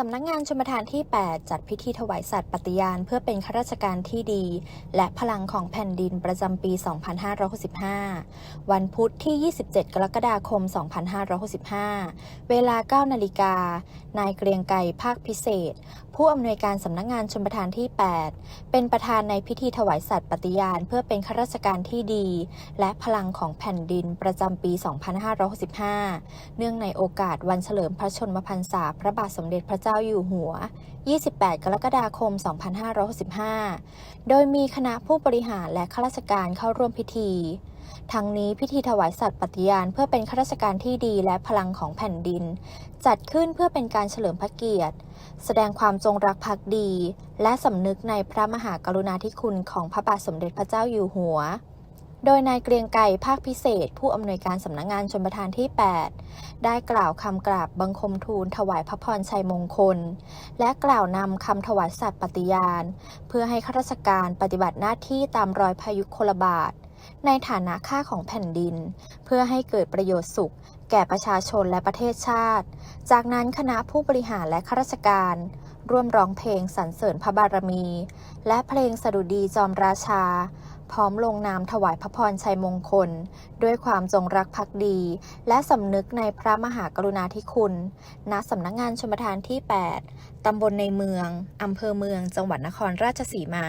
สำนักงานชมประทานที่ 8 จัดพิธีถวายสัตว์ปฏิญาณ เพื่อเป็นข้าราชการที่ดี และพลังของแผ่นดินประจำปี 2565 วันพุธที่ 27 กรกฎาคม 2565 เวลา 9 นาฬิกา นายเกรียงไกรภาคพิเศษ ผู้อำนวยการสำนักงานชมทานที่ 8 เป็นประธานในพิธีถวายสัตย์ปฏิญาณ เพื่อเป็นข้าราชการที่ดี และพลังของแผ่นดินประจำปี 2565 เนื่องในโอกาสวันเฉลิมพระชนมพรรษาพระบาทสมเด็จพระเจ้าอยู่หัว 28 กรกฎาคม 2565 โดยมีคณะผู้บริหารและข้าราชการเข้าร่วมพิธี ทั้งนี้พิธีถวายสัตย์ปฏิญาณเพื่อเป็นข้าราชการที่ดีและพลังของแผ่นดิน จัดขึ้นเพื่อเป็นการเฉลิมพระเกียรติ แสดงความจงรักภักดี และสำนึกในพระมหากรุณาธิคุณของพระบาทสมเด็จพระเจ้าอยู่หัวโดยนายเกรียงไกรภาคพิเศษ ผู้อำนวยการสำนักงงานชนประทานที่ 8 ได้กล่าวคำกราบบังคมทูลถวายพระพรชัยมงคล และกล่าวนำคำถวายสัตย์ปฏิญาณ เพื่อให้ข้าราชการปฏิบัติหน้าที่ตามรอยพายุโคลบาท ในฐานะค่าของแผ่นดิน เพื่อให้เกิดประโยชน์สุข แก่ประชาชนและประเทศชาติ จากนั้นคณะผู้บริหารและข้าราชการ ร่วมร้องเพลงสรรเสริญพระบารมี และเพลงสดุดีจอมราชา พร้อมลงนามถวายพระพรชัยมงคล ด้วยความจงรักภักดี และสำนึกในพระมหากรุณาธิคุณ ณสำนักงานชมทานที่ 8ตำบลในเมืองอำเภอเมือง จังหวัดนครราชสีมา